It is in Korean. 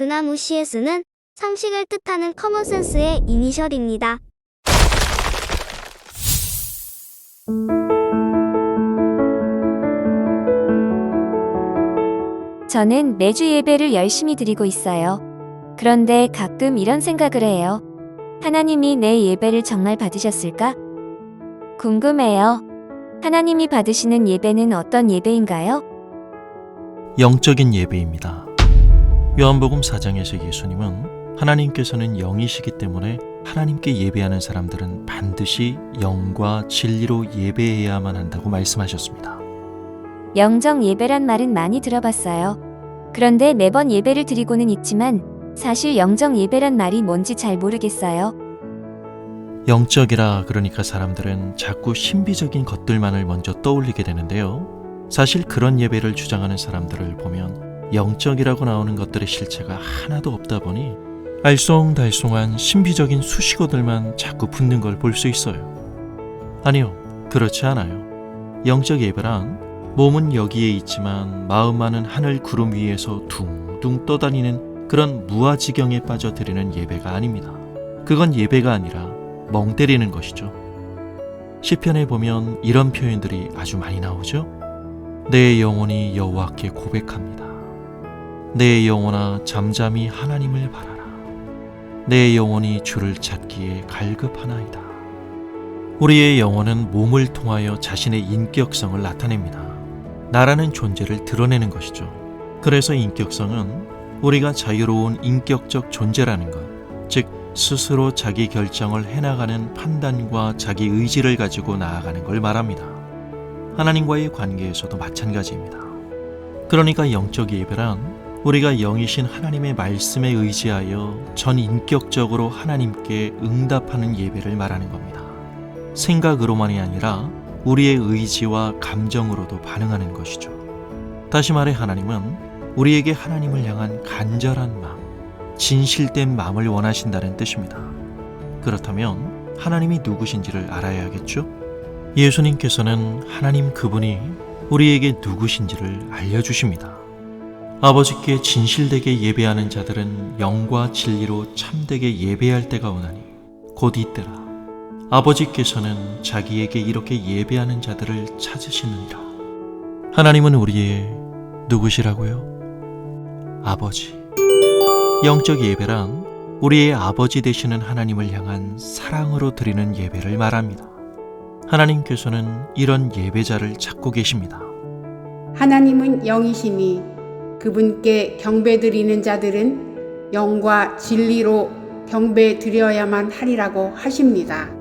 그나무 CS는 상식을 뜻하는 커먼센스의 이니셜입니다. 저는 매주 예배를 열심히 드리고 있어요. 그런데 가끔 이런 생각을 해요. 하나님이 내 예배를 정말 받으셨을까? 궁금해요. 하나님이 받으시는 예배는 어떤 예배인가요? 영적인 예배입니다. 요한복음 4장에서 예수님은 하나님께서는 영이시기 때문에 하나님께 예배하는 사람들은 반드시 영과 진리로 예배해야만 한다고 말씀하셨습니다. 영정 예배란 말은 많이 들어봤어요. 그런데 매번 예배를 드리고는 있지만 사실 영정 예배란 말이 뭔지 잘 모르겠어요. 영적이라 그러니까 사람들은 자꾸 신비적인 것들만을 먼저 떠올리게 되는데요. 사실 그런 예배를 주장하는 사람들을 보면 영적이라고 나오는 것들의 실체가 하나도 없다 보니 알쏭달쏭한 신비적인 수식어들만 자꾸 붙는 걸 볼 수 있어요. 아니요, 그렇지 않아요. 영적 예배란 몸은 여기에 있지만 마음만은 하늘 구름 위에서 둥둥 떠다니는 그런 무아지경에 빠져드리는 예배가 아닙니다. 그건 예배가 아니라 멍 때리는 것이죠. 시편에 보면 이런 표현들이 아주 많이 나오죠. 내 영혼이 여호와께 고백합니다. 내 영혼아 잠잠히 하나님을 바라라. 내 영혼이 주를 찾기에 갈급하나이다. 우리의 영혼은 몸을 통하여 자신의 인격성을 나타냅니다. 나라는 존재를 드러내는 것이죠. 그래서 인격성은 우리가 자유로운 인격적 존재라는 것, 즉 스스로 자기 결정을 해나가는 판단과 자기 의지를 가지고 나아가는 걸 말합니다. 하나님과의 관계에서도 마찬가지입니다. 그러니까 영적 예배란 우리가 영이신 하나님의 말씀에 의지하여 전 인격적으로 하나님께 응답하는 예배를 말하는 겁니다. 생각으로만이 아니라 우리의 의지와 감정으로도 반응하는 것이죠. 다시 말해 하나님은 우리에게 하나님을 향한 간절한 마음, 진실된 마음을 원하신다는 뜻입니다. 그렇다면 하나님이 누구신지를 알아야겠죠? 예수님께서는 하나님 그분이 우리에게 누구신지를 알려주십니다. 아버지께 진실되게 예배하는 자들은 영과 진리로 참되게 예배할 때가 오나니 곧 이때라. 아버지께서는 자기에게 이렇게 예배하는 자들을 찾으시느니라. 하나님은 우리의 누구시라고요? 아버지. 영적 예배란 우리의 아버지 되시는 하나님을 향한 사랑으로 드리는 예배를 말합니다. 하나님께서는 이런 예배자를 찾고 계십니다. 하나님은 영이시니 그분께 경배드리는 자들은 영과 진리로 경배드려야만 하리라고 하십니다.